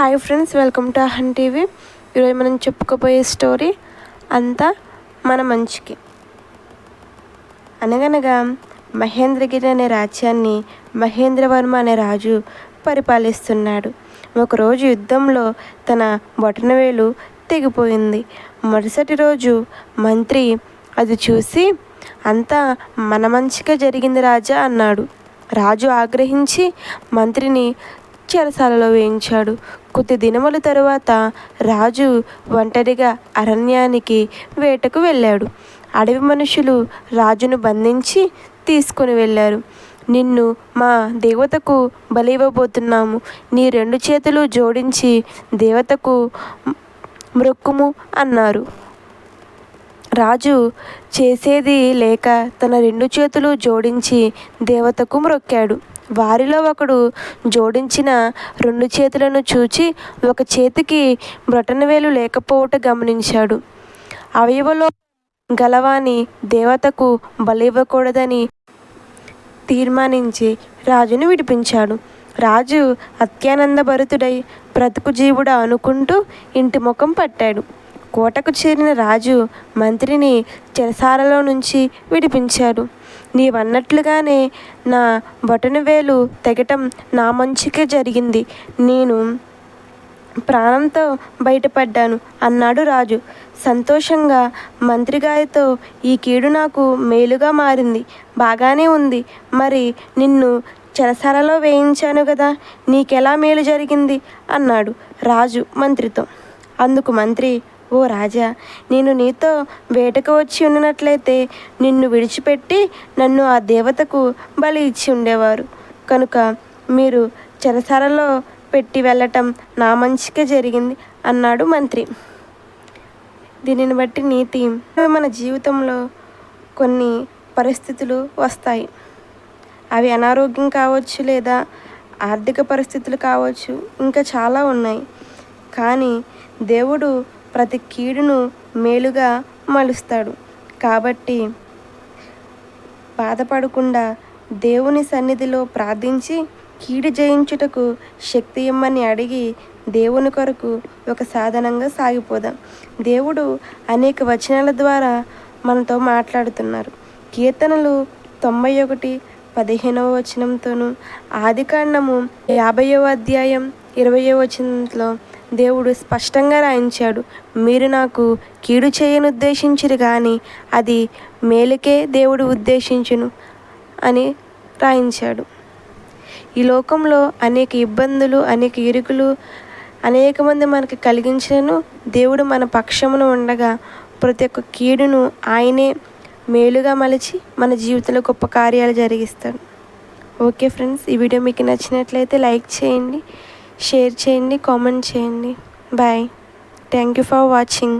Hi friends welcome to Ahan TV. ఈరోజు మనం చెప్పుకోబోయే స్టోరీ అంతా మన మంచికి. అనగనగా మహేంద్రగిరి అనే రాజ్యాన్ని మహేంద్రవర్మ అనే రాజు పరిపాలిస్తున్నాడు. ఒకరోజు యుద్ధంలో తన బొటనవేలు తెగిపోయింది. మరుసటి రోజు మంత్రి అది చూసి అంతా మన మంచిగా జరిగింది రాజా అన్నాడు. రాజు ఆగ్రహించి మంత్రిని చెరసాలలో వేయించాడు. కొద్ది దినముల తరువాత రాజు ఒంటరిగా అరణ్యానికి వేటకు వెళ్ళాడు. అడవి మనుషులు రాజును బంధించి తీసుకొని వెళ్ళారు. నిన్ను మా దేవతకు బలి ఇవ్వబోతున్నాము నీ రెండు చేతులు జోడించి దేవతకు మ్రొక్కుము అన్నారు. రాజు చేసేది లేక తన రెండు చేతులు జోడించి దేవతకు మ్రొక్కాడు. వారిలో ఒకడు జోడించిన రెండు చేతులను చూచి ఒక చేతికి బ్రొటనవేలు లేకపోవట గమనించాడు. అవయవలో గలవాని దేవతకు బలివ్వకూడదని తీర్మానించి రాజును విడిపించాడు. రాజు అత్యానందభరితుడై బ్రతుకు జీవుడా అనుకుంటూ ఇంటి ముఖం పట్టాడు. కోటకు చేరిన రాజు మంత్రిని చెరసాలలో నుంచి విడిపించాడు. నీవన్నట్లుగానే నా బొటనవేలు తెగటం నా మంచికే జరిగింది. నేను ప్రాణంతో బయటపడ్డాను అన్నాడు రాజు. సంతోషంగా మంత్రిగారితో ఈ కీడు నాకు మేలుగా మారింది. బాగానే ఉంది. మరి నిన్ను చెరసాలలో వేయించాను కదా నీకెలా మేలు జరిగింది? అన్నాడు రాజు మంత్రితో. అందుకు మంత్రి ఓ రాజా నేను నీతో వేటకు వచ్చి ఉన్నట్లయితే నిన్ను విడిచిపెట్టి నన్ను ఆ దేవతకు బలి ఇచ్చి ఉండేవారు. కనుక మీరు చెరసాలలో పెట్టి వెళ్ళటం నా మంచికే జరిగింది అన్నాడు మంత్రి. దీనిని బట్టి నీతి మన జీవితంలో కొన్ని పరిస్థితులు వస్తాయి. అవి అనారోగ్యం కావచ్చు లేదా ఆర్థిక పరిస్థితులు కావచ్చు ఇంకా చాలా ఉన్నాయి. కానీ దేవుడు ప్రతి కీడును మేలుగా మలుస్తాడు. కాబట్టి బాధపడకుండా దేవుని సన్నిధిలో ప్రార్థించి కీడు జయించుటకు శక్తి ఇమ్మని అడిగి దేవుని కొరకు ఒక సాధనంగా సాగిపోదాం. దేవుడు అనేక వచనాల ద్వారా మనతో మాట్లాడుతున్నారు. కీర్తనలు తొంభై ఒకటి పదిహేనవ వచనంతోనూ ఆదికాండము యాభైవ అధ్యాయం ఇరవయో వచనంలో దేవుడు స్పష్టంగా రాయించాడు. మీరు నాకు కీడు చేయను ఉద్దేశించిరు కానీ అది మేలుకే దేవుడు ఉద్దేశించును అని రాయించాడు. ఈ లోకంలో అనేక ఇబ్బందులు అనేక ఇరుకులు అనేక మంది మనకి కలిగించినను దేవుడు మన పక్షమును ఉండగా ప్రతి ఒక్క కీడును ఆయనే మేలుగా మలిచి మన జీవితంలో గొప్ప కార్యాలు జరిగిస్తాడు. ఓకే ఫ్రెండ్స్ ఈ వీడియో మీకు నచ్చినట్లయితే లైక్ చేయండి. షేర్ చేయండి కామెంట్ చేయండి. Bye thank you for watching